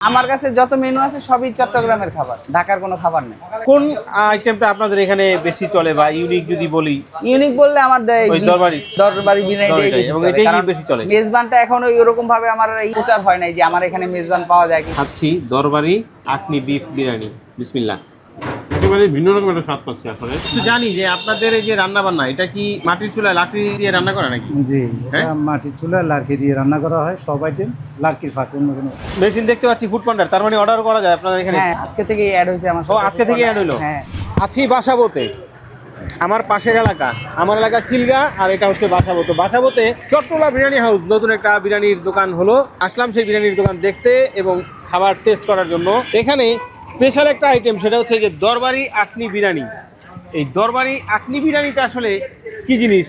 আমার কাছে যত মেনু আছে সবই চট্টগ্রামের খাবার ঢাকার কোনো খাবার নেই কোন আইটেমটা আপনাদের এখানে বেশি চলে বা ইউনিক যদি বলি ইউনিক বললে আমার ওই দরবারি। দরবারি বিরিয়ানিটাই বেশি এবং চলে। এটাই বেশি চলে। মেজবানটা এখন ওইরকম ভাবে আমার প্রচার হয় নাই যে আমার এখানে মেজবান পাওয়া যায় কি খাচ্ছি দরবারি আকনি বিফ বিরিয়ানি বিসমিল্লাহ একেবারে ভিন্ন রকম একটা স্বাদ পাচ্ছি আসলে। তো জানি যে আপনাদের এই যে রান্না বান্না এটা কি মাটির চুলায় লাকড়ি দিয়ে রান্না করা নাকি? জি হ্যাঁ? এটা মাটির দিয়ে রান্না করা হয় সব আইটেম লার্কির ফাঁক অন্য কোনো মেশিন দেখতে পাচ্ছি ফুড পান্ডার তার মানে অর্ডার করা যায় আপনাদের এখানে? হ্যাঁ আজকে থেকে অ্যাড হয়েছে আমার ও আজকে থেকে অ্যাড হইল? হ্যাঁ। আছি বাসাবোতে। আমার পাশের এলাকা। আমার এলাকা খিলগা, আর এটা হচ্ছে বাসাবোতে। বাসাবোতে চট্টলা বিরিয়ানি হাউস নতুন একটা বিরিয়ানির দোকান হলো। আসলাম সেই বিরিয়ানির দোকান দেখতে এবং খাবার টেস্ট করার জন্য। এখানে স্পেশাল একটা আইটেম সেটা হচ্ছে যে দরবারি আকনি বিরিয়ানি। এই দরবারি আকনি বিরিয়ানিটা আসলে কি জিনিস?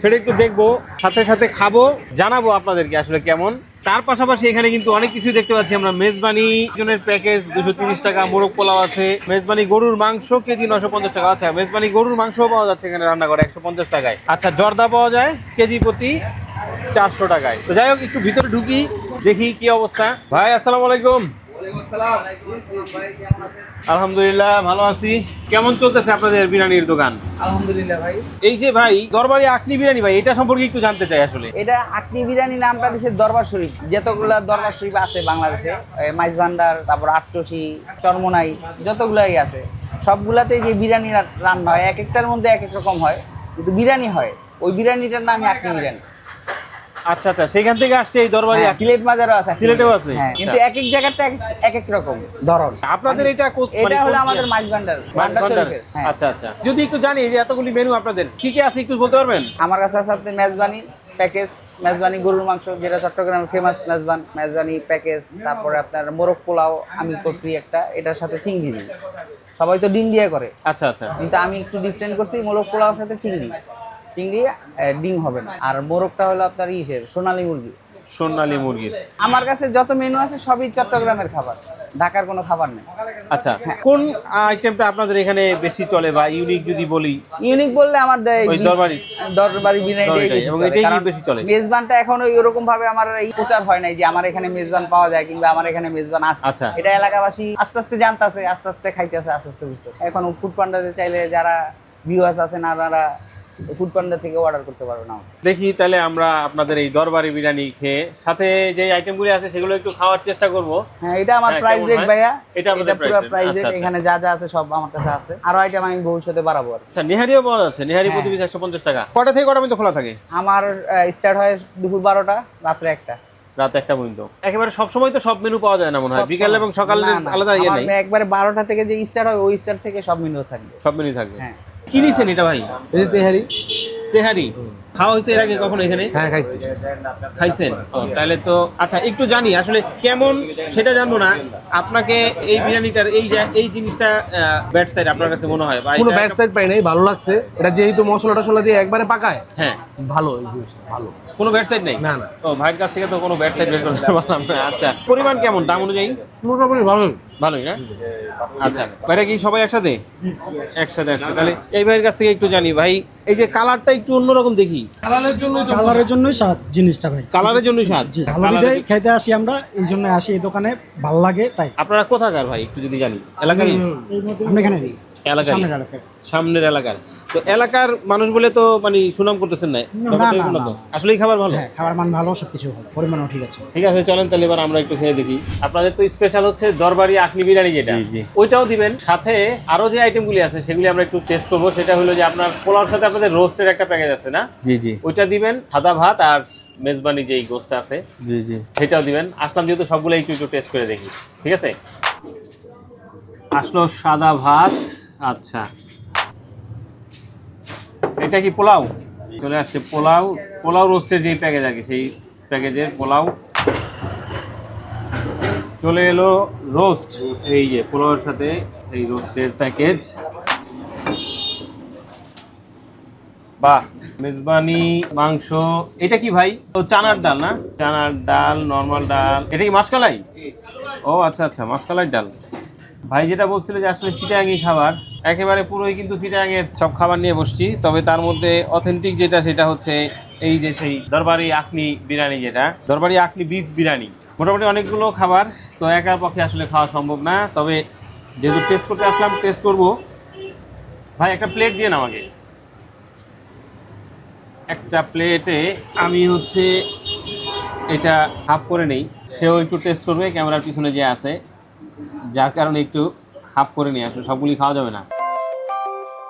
সেটা একটু দেখব, সাথে সাথে খাব, জানাব আপনাদেরকে আসলে কেমন। তার পাশাপাশি এখানে কিন্তু অনেক কিছুই দেখতে পাচ্ছি আমরা। মেজবানি জনের প্যাকেজ দুশো তিরিশ টাকা, মোরগ পোলাও আছে। মেজবানি গরুর মাংস, কেজি নশো পঞ্চাশ টাকা। আচ্ছা মেজবানি গরুর মাংসও পাওয়া যাচ্ছে এখানে রান্না করে একশো পঞ্চাশ টাকায়। আচ্ছা জর্দা পাওয়া যায়, কেজি প্রতি চারশো টাকায়। তো যাই হোক, একটু ভিতরে ঢুকি, দেখি কি অবস্থা। ভাই, আসসালামু আলাইকুম। আলহামদুলিল্লাহ ভালো আছি। কেমন চলতেছে আপনাদের বিরিয়ানির দোকান? আলহামদুলিল্লাহ ভাই। এই যে ভাই দরবারি আকনি বিরিয়ানি ভাই এটা সম্পর্কে একটু জানতে চাই আসলে। এটা আকনি বিরিয়ানি নামটা দিছে দরবার শরীফ। যতগুলা দরবার শরীফ আছে বাংলাদেশে মাইজ ভান্ডার তারপর আটটসি চরমনাই যতগুলাই আছে সবগুলাতে যে বিরিয়ানি রান্না হয় এক একটার মধ্যে এক এক রকম হয় কিন্তু বিরিয়ানি হয়। ওই বিরিয়ানিটার নামই আকনি বিরিয়ানি। আচ্ছা আচ্ছা সেখান থেকে আসছে এই দরবারি হ্যাঁ। সিলেট বাজারও আছে। সিলেটেও আছে? হ্যাঁ কিন্তু আচ্ছা। এক এক জায়গাটা এক- এক রকম ধরন। আপনাদের এটা মানে এটা হলো আমাদের মাছ ভান্ডার হ্যাঁ। আচ্ছা আচ্ছা। যদি একটু জানি যে এতগুলি মেনু আপনাদের কি কি আছে একটু বলতে পারবেন? আমার কাছে আছে আপনার মেজবানি প্যাকেজ মেজবানি গরুর মাংস যেটা চট্টগ্রামের ফেমাস মেজবান মেজবানি প্যাকেজ তারপরে আপনার মোরগ পোলাও আমি করছি একটা এটার সাথে চিংড়ি সবাই তো ডিম দিয়ে করে। আচ্ছা আচ্ছা। কিন্তু আমি একটু ডিফারেন্ট করছি মোরগ পোলাওর সাথে চিংড়ি। চিংড়ি ডিম হবে না। আর মোরগটা হলো আপনার ইসের সোনালী মুরগি। সোনালী মুরগির আমার কাছে যত মেনু আছে সবই চট্টগ্রামের খাবার। ঢাকার কোনো খাবার নেই। আচ্ছা কোন আইটেমটা আপনাদের এখানে বেশি চলে বা ইউনিক যদি বলি? ইউনিক বললে আমার ওই দরবারি। দরবারি বিরিয়ানিটাই বেশি এবং চলে। এটাই বেশি চলে। মেজবানটা এখনও এরকম ভাবে আমার এই প্রচার হয় নাই যে আমার এখানে মেজবান পাওয়া যায় কিংবা আমার এখানে মেজবান আছে। আচ্ছা। এটা এলাকাবাসী আস্তে আস্তে জানতাছে আস্তে আস্তে খাইতেছে আস্তে আস্তে বুঝতে এখন ফুড পান্ডাতে চাইলে যারা ভিউয়ার্স আছেন আর যারা ফুড পান্ডা থেকে অর্ডার করতে পারবে না। দেখি তাহলে আমরা আপনাদের এই দরবারি বিরিয়ানি খেয়ে সাথে যে আইটেমগুলি আছে সেগুলো একটু খাওয়ার চেষ্টা করব। হ্যাঁ এটা আমার হ্যাঁ, প্রাইস রেট ভাইয়া। এটা আমাদের পুরো প্রাইস আচ্ছা, রেট আচ্ছা। এখানে যা যা আছে সব আমার কাছে আছে। আরও আইটেম আমি ভবিষ্যতে বাড়াবো আচ্ছা নেহারিও পাওয়া যাচ্ছে। নেহারি হ্যাঁ। প্রতি পিস একশো পঞ্চাশ টাকা। কটা থেকে কটা পর্যন্ত খোলা থাকে? আমার স্টার্ট হয় দুপুর বারোটা রাত্রে একটা। রাত একটা পর্যন্ত। একেবারে সবসময় তো সব মেনু পাওয়া যায় না মনে হয়। বিকাল এবং সকালে আলাদা ইয়ে নেই। একবারে বারোটা থেকে যে স্টার্ট হয় ওই স্টার্ট থেকে সব মেনু থাকবে। সব মেনু থাকবে। হ্যাঁ। কি নিছেন এটা ভাই? এই যে তেহারি। তেহারি। খাওয়া হয়েছে এর আগে কখনো এখানে? হ্যাঁ খাইছি। খাইছেন? তাহলে তো আচ্ছা একটু জানি আসলে কেমন সেটা জানব না। আপনাকে এই বিরিয়ানিটার এই যে- এই জিনিসটা ব্যাড সাইড আপনার কাছে মনে হয় কোনো ব্যাড সাইড পাই নাই ভালো লাগছে। এটা যেহেতু মশলা টসলা দিয়ে একবারে পাকায় হ্যাঁ। ভালো এই জিনিসটা ভালো। কোনো ব্যাড সাইড নেই? না, না। ও ভাইয়ের কাছ থেকে তো কোনো ব্যাড সাইড বের করতে পারলাম না আচ্ছা। পরিমাণ কেমন দাম অনুযায়ী? মোটামুটি ভালো ভালোই না? আচ্ছা ভাইরা কি সবাই একসাথে? একসাথে আসছে তাহলে এই ভাইয়ের কাছ থেকে একটু জানি ভাই এই যে কালারটা একটু অন্যরকম দেখি। কালারের জন্য কালারের জন্যই স্বাদ জিনিসটা ভাই। কালারের জন্য স্বাদ? জি ভালো খেতে আসি আমরা এই জন্য আসি এই দোকানে ভালো লাগে তাই। আপনারা কোথাকার ভাই একটু যদি জানি। এলাকায় আমরা এখানে নেই। সামনের এলাকার। তো এলাকার মানুষ বলে তো মানে সুনাম করতেছেন না। আসলেই খাবার ভালো? হ্যাঁ খাবার মান ভালো সব কিছু ভালো। পরিমাণও ঠিক আছে। ঠিক আছে চলেন তাহলে এবার আমরা একটু খেয়ে দেখি। আপনাদের তো স্পেশাল হচ্ছে দরবারি আখনি বিরিয়ানি যেটা। ওইটাও দিবেন। সাথে আরও যে আইটেমগুলি আছে সেগুলি আমরা একটু টেস্ট করব। সেটা হলো যে আপনার পোলাওর সাথে আপনাদের রোস্টের একটা প্যাকেজ আছে না? জি জি। ওইটা দিবেন সাদা ভাত আর মেজবানি যেই গোস্ত আছে। জি জি। সেটাও দিবেন। আসলাম যেহেতু সবগুলো একটু একটু টেস্ট করে দেখি। ঠিক আছে? আসলো সাদা ভাত। আচ্ছা। এটা কি পোলাও? চলে আসছে পোলাও। পোলাও রোস্টের যেই প্যাকেজ কি সেই প্যাকেজের পোলাও। চলে এলো রোস্ট। এই যে পোলাওয়ের সাথে এই রোস্টের প্যাকেজ। বাহ, মেজবানি, মাংস। এটা কি ভাই? তো চানার ডাল না? চানার ডাল, নর্মাল ডাল। এটা কি মাসকালাই? ও আচ্ছা আচ্ছা মাসকালাই ডাল। ভাই যেটা বলছিল যে আসলে চিটাঙ্গি খাবার, একেবারে পুরোই কিন্তু চিটাঙ্গের সব খাবার নিয়ে বসছি, তবে তার মধ্যে অথেন্টিক যেটা সেটা হচ্ছে এই যে সেই দরবারি আখনি বিরিয়ানি যেটা। দরবারি আখনি বিফ বিরিয়ানি। মোটামুটি অনেকগুলো খাবার, তো একার পক্ষে আসলে খাওয়া সম্ভব না, তবে যেহেতু টেস্ট করতে আসলাম টেস্ট করব। ভাই, একটা প্লেট দিয়ে আমাকে। একটা প্লেটে আমি হচ্ছে এটা হাফ করে নেই, সেও একটু টেস্ট করবে ক্যামেরার পিছনে যে আছে। যার কারণে একটু হাফ করে নিই আসলে সবগুলি খাওয়া যাবে না।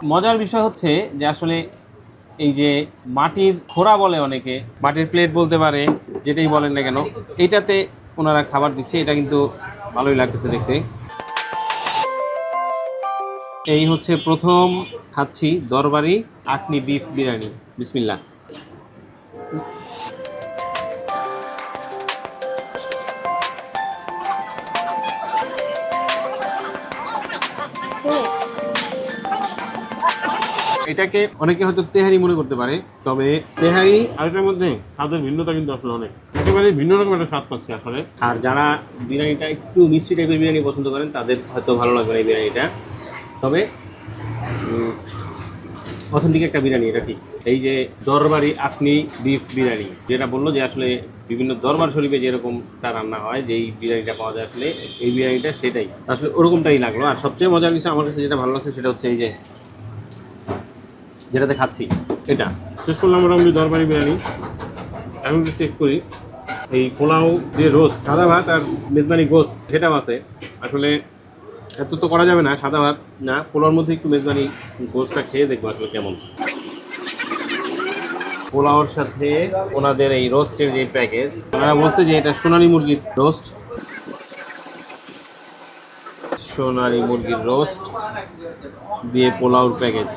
মজার বিষয় হচ্ছে যে আসলে এই যে মাটির খোরা বলে অনেকে, মাটির প্লেট বলতে পারে, যেটাই বলেন না কেন, এইটাতে ওনারা খাবার দিচ্ছে, এটা কিন্তু ভালোই লাগতেছে দেখতে। এই হচ্ছে প্রথম খাচ্ছি দরবারি আকনি বিফ বিরিয়ানি। বিসমিল্লাহ। এটাকে অনেকে হয়তো তেহারি মনে করতে পারে, তবে তেহারি আর এটার মধ্যে স্বাদের ভিন্নতা কিন্তু আসলে অনেক। একেবারে ভিন্ন রকম একটা স্বাদ পাচ্ছে আসলে। আর যারা বিরিয়ানিটা একটু মিষ্টি টাইপের বিরিয়ানি পছন্দ করেন, তাদের হয়তো ভালো লাগবে না এই বিরিয়ানিটা। তবে অথেন্টিক একটা বিরিয়ানি, এটা ঠিক। এই যে দরবারি আখনি বিফ বিরিয়ানি, যেটা বলল যে আসলে বিভিন্ন দরবার শরীফে যেরকমটা রান্না হয়, যেই বিরিয়ানিটা পাওয়া যায় আসলে এই বিরিয়ানিটা সেটাই। আসলে ওরকমটাই লাগল। আর সবচেয়ে মজার বিষয় আমার কাছে যেটা ভালো লাগছে সেটা হচ্ছে এই যে যেটাতে খাচ্ছি, এটা। শেষ করলাম মোটামুটি দরবারি বিরিয়ানি। এখন চেক করি। এই পোলাও যে রোস্ট সাদা ভাত আর মেজবানি গোস সেটাও আছে। আসলে এত তো করা যাবে না, সাদা ভাত। না পোলার মধ্যে একটু মেজবানি গোসটা খেয়ে দেখব আসলে কেমন। পোলাওর সাথে ওনাদের এই রোস্টের যে প্যাকেজ, ওনারা বলছে যে এটা সোনালি মুরগির রোস্ট। সোনালি মুরগির রোস্ট দিয়ে পোলাওর প্যাকেজ।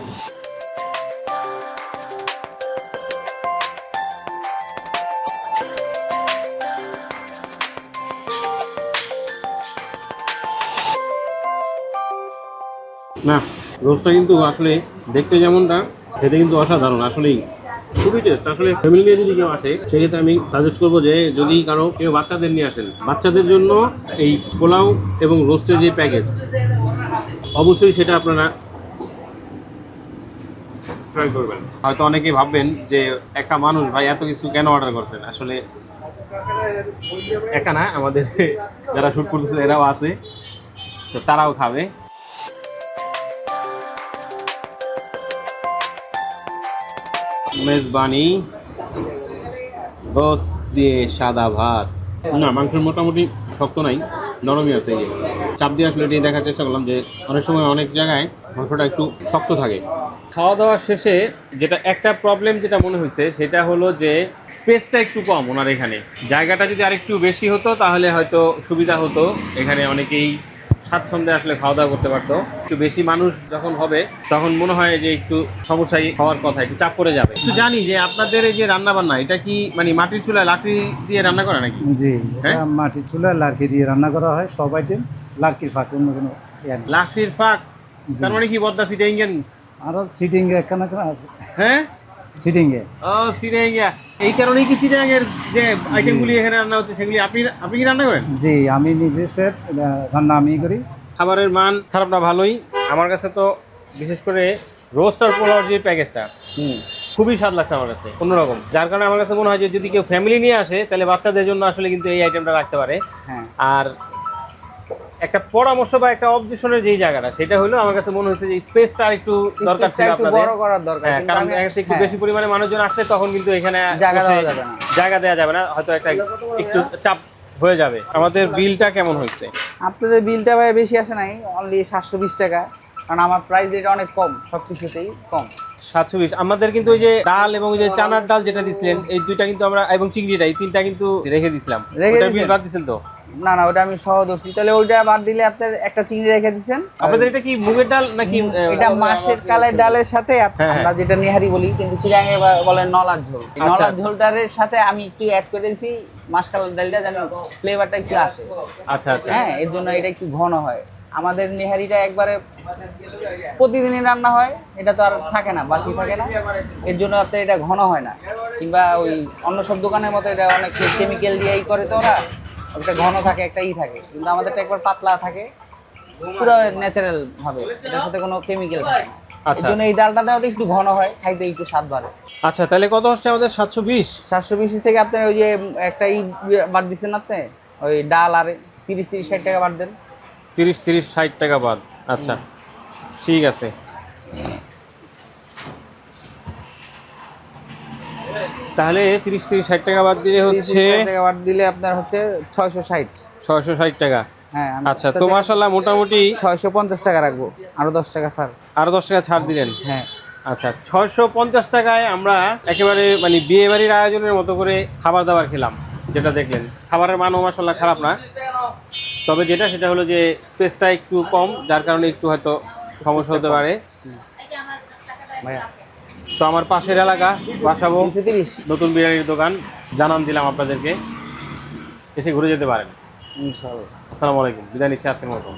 না রোস্টটা কিন্তু আসলে দেখতে যেমনটা, খেতে কিন্তু অসাধারণ, আসলেই খুবই টেস্ট আসলে ফ্যামিলি নিয়ে যদি কেউ আসে, সেক্ষেত্রে আমি সাজেস্ট করব যে যদি কারও কেউ বাচ্চাদের নিয়ে আসেন, বাচ্চাদের জন্য এই পোলাও এবং রোস্টের যে প্যাকেজ অবশ্যই সেটা আপনারা ট্রাই করবেন। হয়তো অনেকে ভাববেন যে একা মানুষ, ভাই এত কিছু কেন অর্ডার করছেন? আসলে একা না, আমাদের যারা শ্যুট করতেছে, এরাও আছে, তো তারাও খাবে। মেজবানি গোস দিয়ে সাদা ভাত। না মাংসের মোটামুটি শক্ত নাই নরমই আছে এই যে। চাপ দিয়ে আসলে এটাই দেখার চেষ্টা করলাম যে অনেক সময় অনেক জায়গায় মাংসটা একটু শক্ত থাকে। খাওয়া দাওয়া শেষে যেটা একটা প্রবলেম যেটা মনে হয়েছে সেটা হলো যে স্পেসটা একটু কম ওনার এখানে। জায়গাটা যদি আরেকটু বেশি হতো তাহলে হয়তো সুবিধা হতো। এখানে অনেকেই স্বাচ্ছন্দ্যে আসলে খাওয়া দাওয়া করতে পারতো। একটু বেশি মানুষ যখন হবে তখন মনে হয় যে একটু সমস্যায় হওয়ার কথা একটু চাপ পড়ে যাবে। একটু জানি যে আপনাদের এই যে রান্না বান্না এটা কি মানে মাটির চুলা লাকড়ি দিয়ে রান্না করা নাকি? জি হ্যাঁ? মাটির চুলা লার্কি দিয়ে রান্না করা হয় সব আইটেম লার্কির ফাঁক অন্য কোনো ইয়ে। লাকড়ির ফাঁক? তার মানে কি বদ্দা সিটে আরও সিটিং একখানা করে আছে। হ্যাঁ? সিটিং এ ও সিরিয়াঙ্গা এই কারণেই কি চিটাঙ্গের যে আইটেমগুলি এখানে রান্না হচ্ছে সেগুলি আপনি আপনি কি রান্না করেন? জি আমি নিজে শেফ রান্না আমি করি। খাবারের মান খারাপ না ভালোই। আমার কাছে তো বিশেষ করে রোস্ট আর পোলাওর যে প্যাকেজটা খুবই স্বাদ লাগছে আমার কাছে অন্যরকম। যার কারণে আমার কাছে মনে হয় যে যদি কেউ ফ্যামিলি নিয়ে আসে তাহলে বাচ্চাদের জন্য আসলে কিন্তু এই আইটেমটা রাখতে পারে। হ্যাঁ। আর একটা পরামর্শ বা একটা অবজেশনের যেই জায়গাটা সেটা হলো আমার কাছে মনে হয়েছে যে স্পেসটা একটু দরকার ছিল একটু আপনাদের। বড় করার দরকার হ্যাঁ কারণ একটু হ্যাঁ। বেশি পরিমাণে মানুষজন আসলে তখন কিন্তু এখানে জায়গা দেওয়া যাবে না। জায়গা দেওয়া যাবে না হয়তো একটা একটু চাপ হয়ে যাবে। আমাদের বিলটা কেমন হয়েছে? আপনাদের বিলটা ভাই বেশি আসে নাই অনলি সাতশো বিশ টাকা। কারণ আমার প্রাইস অনেক কম সব কিছুতেই কম। সাতশো বিশ আমাদের কিন্তু ওই যে ডাল এবং ওই যে চানার ডাল যেটা দিছিলেন এই দুইটা কিন্তু আমরা এবং চিংড়িটা এই তিনটা কিন্তু রেখে দিছিলাম। রেখে? বাদ তো? না না ওটা আমি সহ ধরছি তাহলে ওইটা বাদ দিলে আপনার একটা চিংড়ি রেখে দিচ্ছেন আপনাদের এটা কি মুগের ডাল নাকি এটা মাছের কালের ডালের সাথে হ্যাঁ, আমরা যেটা নিহারি বলি কিন্তু চিরাঙে বলে নলার ঝোল। আচ্ছা, নলার আচ্ছা। ঝোলটার সাথে আমি একটু অ্যাড করেছি মাছ কালার ডালটা যেন ফ্লেভারটা একটু আসে। আচ্ছা আচ্ছা। হ্যাঁ এর জন্য এটা একটু ঘন হয়। আমাদের নেহারিটা একবারে প্রতিদিনই রান্না হয় এটা তো আর থাকে না বাসি থাকে না। এর জন্য আপনার এটা ঘন হয় না। কিংবা ওই অন্য সব দোকানের মতো এটা অনেক কেমিক্যাল দিয়েই করে তো ওরা একটা ঘন থাকে একটা ই থাকে। কিন্তু আমাদেরটা একবার পাতলা থাকে পুরো ন্যাচারাল ভাবে এটার সাথে কোনো কেমিক্যাল থাকে না। আচ্ছা। জন্য এই ডালটা দেওয়াতে একটু ঘন হয় খাইতে একটু স্বাদ বাড়ে। আচ্ছা তাহলে কত হচ্ছে আমাদের? সাতশো বিশ? সাতশো বিশ থেকে আপনার ওই যে একটা ই বাদ দিচ্ছেন আপনি? ওই ডাল আর তিরিশ তিরিশ ষাট টাকা বাদ দেন। তিরিশ তিরিশ ষাট টাকা বাদ। আচ্ছা। ঠিক আছে। তাহলে তিরিশ তিরিশ ষাট টাকা বাদ দিলে হচ্ছে বাদ দিলে আপনার হচ্ছে ছয়শো ষাট। ছয়শো ষাট টাকা। হ্যাঁ আচ্ছা তো মাসাল্লাহ মোটামুটি ছয়শো পঞ্চাশ টাকা রাখব আরও দশ টাকা স্যার আরও দশ টাকা ছাড় দিলেন? হ্যাঁ। আচ্ছা ছয়শো পঞ্চাশ টাকায় আমরা একেবারে মানে বিয়ে বাড়ির আয়োজনের মতো করে খাবার দাবার খেলাম যেটা দেখলেন। খাবারের মানও মাসাল্লাহ খারাপ না। তবে যেটা সেটা হলো যে স্পেসটা একটু কম যার কারণে একটু হয়তো সমস্যা হতে পারে। ভাইয়া। তো আমার পাশের এলাকা বাসাবো। নতুন বিরিয়ানির দোকান। জানান দিলাম আপনাদেরকে। এসে ঘুরে যেতে পারেন। ইনশাল্লাহ আসসালামু আলাইকুম। বিদায় নিচ্ছি আজকের মতো।